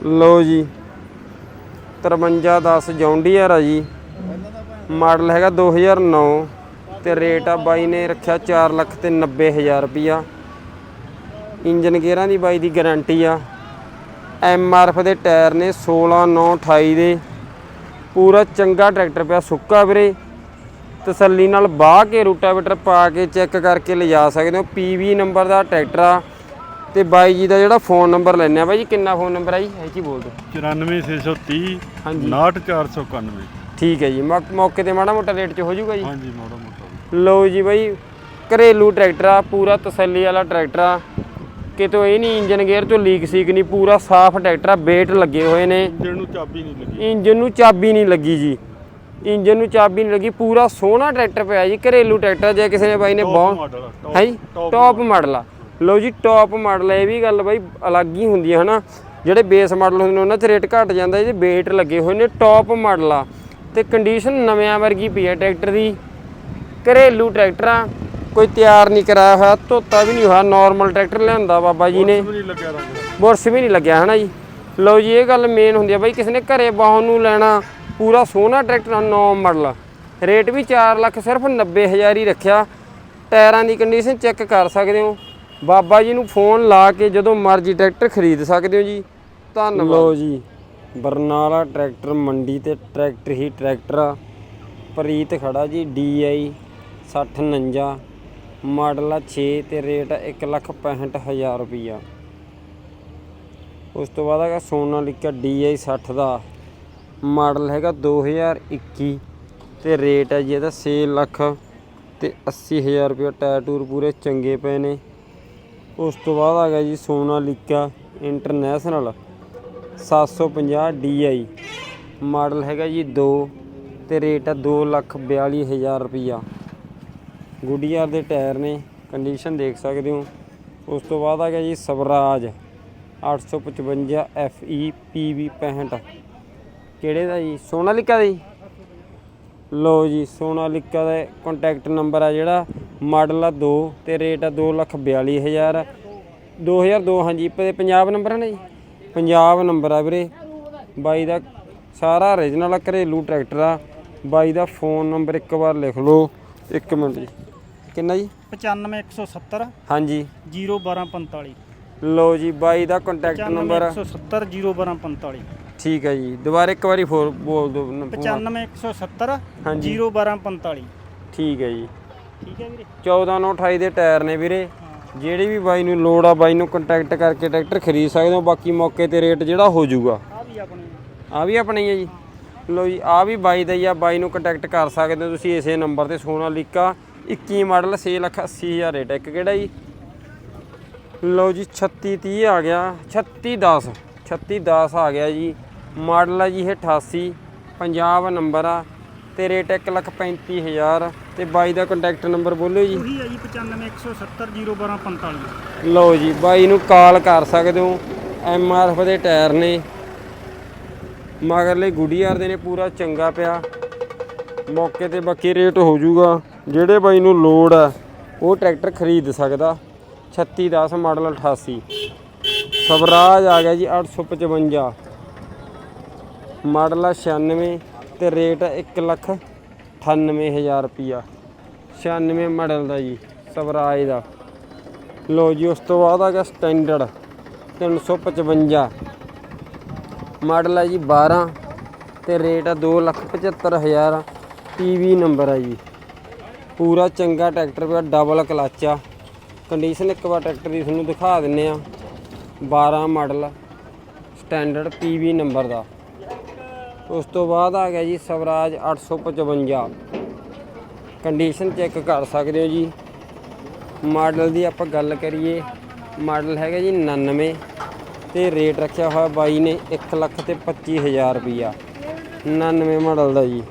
ਲਓ ਜੀ 5310 ਜੌਂਡੀਅਰ ਆ ਜੀ। ਮਾਡਲ ਹੈਗਾ 2009 ਤੇ ਰੇਟ ਆ ਬਾਈ ਨੇ ਰੱਖਿਆ 4 ਲੱਖ ਤੇ 90 ਹਜ਼ਾਰ ਰੁਪਿਆ ਇੰਜਨ ਗੇਅਰਾਂ ਦੀ ਬਾਈ ਦੀ ਗਾਰੰਟੀ ਆ। ਐਮ ਆਰ ਐਫ ਦੇ ਟਾਇਰ ਨੇ 16 9 28 ਦੇ। ਪੂਰਾ ਚੰਗਾ ਟਰੈਕਟਰ ਪਿਆ, ਸੁੱਕਾ ਵੀਰੇ। ਤਸੱਲੀ ਨਾਲ ਬਾਹ ਕੇ ਰੂਟਾਵੇਟਰ ਪਾ ਕੇ ਚੈੱਕ ਕਰਕੇ ਲਿਜਾ ਸਕਦੇ ਹੋ। ਪੀਵੀ ਨੰਬਰ ਦਾ ਟਰੈਕਟਰ ਆ। ਤੇ ਬਾਈ ਜੀ ਦਾ ਜਿਹੜਾ ਫੋਨ ਨੰਬਰ ਲੈਣੇ ਆ ਬਾਈ ਜੀ ਕਿੰਨਾ ਫੋਨ ਨੰਬਰ ਆ ਜੀ? ਇਹ ਜੀ ਬੋਲ ਦਿਓ 94630 ਹਾਂਜੀ। 69491 ਠੀਕ ਹੈ ਜੀ। ਮੌ- ਮੌਕੇ ਤੇ ਮਾੜਾ ਮੋਟਾ ਰੇਟ 'ਚ ਹੋ ਜਾਊਗਾ ਜੀ? ਹਾਂਜੀ ਮਾੜਾ ਮੋਟਾ ਲਓ ਜੀ ਬਾਈ ਘਰੇਲੂ ਟਰੈਕਟਰ ਆ ਪੂਰਾ ਤਸੱਲੀ ਵਾਲਾ ਟਰੈਕਟਰ ਆ। ਕਿਤੋਂ ਇਹ ਨਹੀਂ ਇੰਜਨ ਗੇਅਰ ਤੋਂ ਲੀਕ ਸੀਕ ਨਹੀਂ ਪੂਰਾ ਸਾਫ਼ ਟਰੈਕਟਰ ਆ ਵੇਟ ਲੱਗੇ ਹੋਏ ਨੇ। ਇੰਜਣ ਨੂੰ ਚਾਬੀ ਨਹੀਂ ਲੱਗੀ। ਇੰਜਨ ਨੂੰ ਚਾਬੀ ਨਹੀਂ ਲੱਗੀ ਜੀ। ਇੰਜਨ ਨੂੰ ਚਾਬੀ ਨਹੀਂ ਲੱਗੀ ਪੂਰਾ ਸੋਹਣਾ ਟਰੈਕਟਰ ਪਿਆ ਜੀ ਘਰੇਲੂ ਟਰੈਕਟਰ ਜੇ ਕਿਸੇ ਨੇ ਬਾਈ ਨੇ ਬਹੁਤ ਮਾਡਲ ਹੈ ਜੀ? ਟੌਪ ਮਾਡਲ ਆ। ਲਓ ਜੀ ਟੌਪ ਮਾਡਲ ਹੈ ਇਹ ਵੀ ਗੱਲ ਬਾਈ ਅਲੱਗ ਹੀ ਹੁੰਦੀ ਹੈ ਹਨਾ? ਜਿਹੜੇ ਬੇਸ ਮਾਡਲ ਹੁੰਦੇ ਨੇ ਉਹਨਾਂ 'ਚ ਰੇਟ ਘਟ ਜਾਂਦਾ ਇਹਦੇ ਵੇਟ ਲੱਗੇ ਹੋਏ ਨੇ ਟੌਪ ਮਾਡਲ ਆ। ਤੇ ਕੰਡੀਸ਼ਨ ਨਵਿਆਂ ਵਰਗੀ ਪਈ ਹੈ ਟਰੈਕਟਰ ਦੀ। ਘਰੇਲੂ ਟਰੈਕਟਰ ਆ ਕੋਈ ਤਿਆਰ ਨਹੀਂ ਕਰਾਇਆ ਹੋਇਆ ਧੋਤਾ ਵੀ ਨਹੀਂ ਹੋਇਆ ਨਾਰਮਲ ਟਰੈਕਟਰ ਲਿਆਂਦਾ ਬਾਬਾ ਜੀ ਨੇ। ਬੁਰਸ਼ ਵੀ ਨਹੀਂ ਲੱਗਿਆ ਹਨਾ ਜੀ? ਲਓ ਜੀ ਇਹ ਗੱਲ ਮੇਨ ਹੁੰਦੀ ਆ ਬਾਈ ਕਿਸੇ ਨੇ ਘਰੇ ਬਾਹੋਂ ਨੂੰ ਲੈਣਾ ਪੂਰਾ ਸੋਹਣਾ ਟਰੈਕਟਰ ਆ ਨੌ ਮਾਡਲ ਰੇਟ ਵੀ 4 ਲੱਖ ਸਿਰਫ 90000 ਹੀ ਰੱਖਿਆ। ਟਾਇਰਾਂ ਦੀ ਕੰਡੀਸ਼ਨ ਚੈੱਕ ਕਰ ਸਕਦੇ ਹੋ। ਬਾਬਾ ਜੀ ਨੂੰ ਫੋਨ ਲਾ ਕੇ ਜਦੋਂ ਮਰਜ਼ੀ ਟਰੈਕਟਰ ਖਰੀਦ ਸਕਦੇ ਹੋ ਜੀ। ਧੰਨਵਾਦ। ਲਓ ਜੀ, ਬਰਨਾਲਾ ਟਰੈਕਟਰ ਮੰਡੀ ਤੇ ਟਰੈਕਟਰ ਹੀ ਟਰੈਕਟਰ ਆ। ਪ੍ਰੀਤ ਖੜਾ ਜੀ DI 6049 ਮਾਡਲ ਆ 6 ਤੇ ਰੇਟ 165000 ਰੁਪਈਆ। ਉਸ ਤੋਂ ਬਾਅਦ ਹੈਗਾ ਸੋਨਾਲੀਕਾ DI 60 ਦਾ। ਮਾਡਲ ਹੈਗਾ 2021 ਤੇ ਰੇਟ ਹੈ ਜੀ ਇਹਦਾ 6 ਲੱਖ ਤੇ 80000 ਰੁਪਇਆ ਟਾਇਰ ਟੂਰ ਪੂਰੇ ਚੰਗੇ ਪਏ ਨੇ। ਉਸ ਤੋਂ ਬਾਅਦ ਆ ਗਿਆ ਜੀ ਸੋਨਾਲੀਕਾ ਇੰਟਰਨੈਸ਼ਨਲ 750 DI ਮਾਡਲ ਹੈਗਾ ਜੀ 2 ਤੇ ਰੇਟ ਹੈ 2 ਲੱਖ 42000 ਰੁਪਈਆ। ਗੁੱਡੀਆਰ ਦੇ ਟਾਇਰ ਨੇ ਕੰਡੀਸ਼ਨ ਦੇਖ ਸਕਦੇ ਹੋ। ਉਸ ਤੋਂ ਬਾਅਦ ਆ ਗਿਆ ਜੀ ਸਵਰਾਜ 855 FE PV 65 ਕਿਹੜੇ ਦਾ ਜੀ? ਸੋਨਾਲੀਕਾ ਦਾ ਜੀ? ਲੋ ਜੀ ਸੋਨਾਲੀਕਾ ਦਾ ਕੰਟੈਕਟ ਨੰਬਰ ਆ ਜਿਹੜਾ ਮਾਡਲ ਆ 2 ਤੇ ਰੇਟ ਆ 242000 2002 ਹਾਂਜੀ ਪੰਜਾਬ ਨੰਬਰ ਹੈ ਨਾ ਜੀ? ਪੰਜਾਬ ਨੰਬਰ ਆ ਵੀਰੇ। ਬਾਈ ਦਾ ਸਾਰਾ origignal ਆ ਘਰੇਲੂ ਟਰੈਕਟਰ ਆ। ਬਾਈ ਦਾ ਫੋਨ ਨੰਬਰ ਇੱਕ ਵਾਰ ਲਿਖ ਲਓ। ਇੱਕ ਮਿੰਟ ਜੀ। ਕਿੰਨਾ ਜੀ? 95170 ਹਾਂਜੀ। 01245 ਲੋ ਜੀ ਬਾਈ ਦਾ ਕੰਟੈਕਟ ਨੰਬਰ 95170 01245 ਠੀਕ ਹੈ ਜੀ। ਦੁਬਾਰਾ ਇੱਕ ਵਾਰੀ ਫੋਰ ਬੋਲ ਦਿਓ। ਨ- 95170 ਹਾਂਜੀ। 01245 ਠੀਕ ਹੈ ਜੀ। ਠੀਕ ਹੈ ਵੀਰੇ? 14 ਨੂੰ 28 ਦੇ ਟਾਇਰ ਨੇ ਵੀਰੇ। ਜਿਹੜੀ ਵੀ ਬਾਈ ਨੂੰ ਲੋੜ ਆ ਬਾਈ ਨੂੰ ਕੰਟੈਕਟ ਕਰਕੇ ਟਰੈਕਟਰ ਖਰੀਦ ਸਕਦੇ ਹੋ। ਬਾਕੀ ਮੌਕੇ ਤੇ ਰੇਟ ਜਿਹੜਾ ਹੋ ਜਾਊਗਾ। ਆ ਵੀ ਆਪਣੀ ਆ। ਵੀ ਆਪਣੀ ਹੈ ਜੀ। ਲੋ ਜੀ ਆ ਵੀ ਬਾਈ ਦਾ ਹੀ ਆ। ਬਾਈ ਨੂੰ ਕੰਟੈਕਟ ਕਰ ਸਕਦੇ ਹੋ ਤੁਸੀਂ ਇਸੇ ਨੰਬਰ ਤੇ ਸੋਨਾਲੀਕਾ 21 ਮਾਡਲ 6 ਲੱਖ 80 ਹਜ਼ਾਰ ਰੇਟ ਇੱਕ ਕਿਹੜਾ ਜੀ? ਲੋ ਜੀ 36 30 ਆ ਗਿਆ। 36 10 36 10 ਆ ਗਿਆ ਜੀ। ਮਾਡਲ ਆ ਜੀ ਇਹ 88 ਪੰਜਾਬ ਨੰਬਰ ਆ। ਤੇ ਰੇਟ 1 ਲੱਖ 35 ਹਜ਼ਾਰ। ਤੇ ਬਾਈ ਦਾ ਕੰਟੈਕਟ ਨੰਬਰ ਬੋਲੋ ਜੀ। ਉਹੀ ਹੈ ਜੀ 95170 01245 ਲਓ ਜੀ ਬਾਈ ਨੂੰ ਕਾਲ ਕਰ ਸਕਦੇ ਹੋ। ਐਮ ਆਰ ਐਫ ਦੇ ਟਾਇਰ ਨੇ। ਮਗਰਲੇ ਗੁੱਡੀਆਰ ਦੇ ਨੇ ਪੂਰਾ ਚੰਗਾ ਪਿਆ। ਮੌਕੇ ਤੇ ਬਾਕੀ ਰੇਟ ਹੋ ਜਾਊਗਾ। ਜਿਹੜੇ ਬਾਈ ਨੂੰ ਲੋੜ ਹੈ ਉਹ ਟਰੈਕਟਰ ਖਰੀਦ ਸਕਦਾ। 3610 ਮਾਡਲ 88 ਸਵਰਾਜ ਆ ਗਿਆ ਜੀ 855 ਮਾਡਲ ਆ 96 ਤੇ ਰੇਟ 1 ਲੱਖ। 98000 ਰੁਪਿਆ 96 ਮਾਡਲ ਦਾ ਜੀ, ਸਵਰਾਜ ਦਾ। ਲੋ ਜੀ, ਉਸ ਤੋਂ ਬਾਅਦ ਆ ਗਿਆ ਸਟੈਂਡਰਡ 355 ਮਾਡਲ ਹੈ ਜੀ 12 ਤੇ ਰੇਟ ਆ 275000 ਪੀਵੀ ਨੰਬਰ ਹੈ ਜੀ। ਪੂਰਾ ਚੰਗਾ ਟਰੈਕਟਰ ਪਿਆ ਡਬਲ ਕਲੱਚ ਆ। ਕੰਡੀਸ਼ਨ ਇੱਕ ਵਾਰ ਟਰੈਕਟਰ ਦੀ ਤੁਹਾਨੂੰ ਦਿਖਾ ਦਿੰਨੇ ਆ। 12 ਮਾਡਲ ਸਟੈਂਡਰਡ ਪੀਵੀ ਨੰਬਰ ਦਾ। ਉਸ ਤੋਂ ਬਾਅਦ ਆ ਗਿਆ ਜੀ ਸਵਰਾਜ 855 ਕੰਡੀਸ਼ਨ ਚੈੱਕ ਕਰ ਸਕਦੇ ਹੋ ਜੀ। ਮਾਡਲ ਦੀ ਆਪਾਂ ਗੱਲ ਕਰੀਏ। ਮਾਡਲ ਹੈਗਾ ਜੀ 99 ਤੇ ਰੇਟ ਰੱਖਿਆ ਹੋਇਆ ਬਾਈ ਨੇ 1 ਲੱਖ ਤੇ 25000 ਰੁਪਈਆ। 99 ਮਾਡਲ ਦਾ ਜੀ।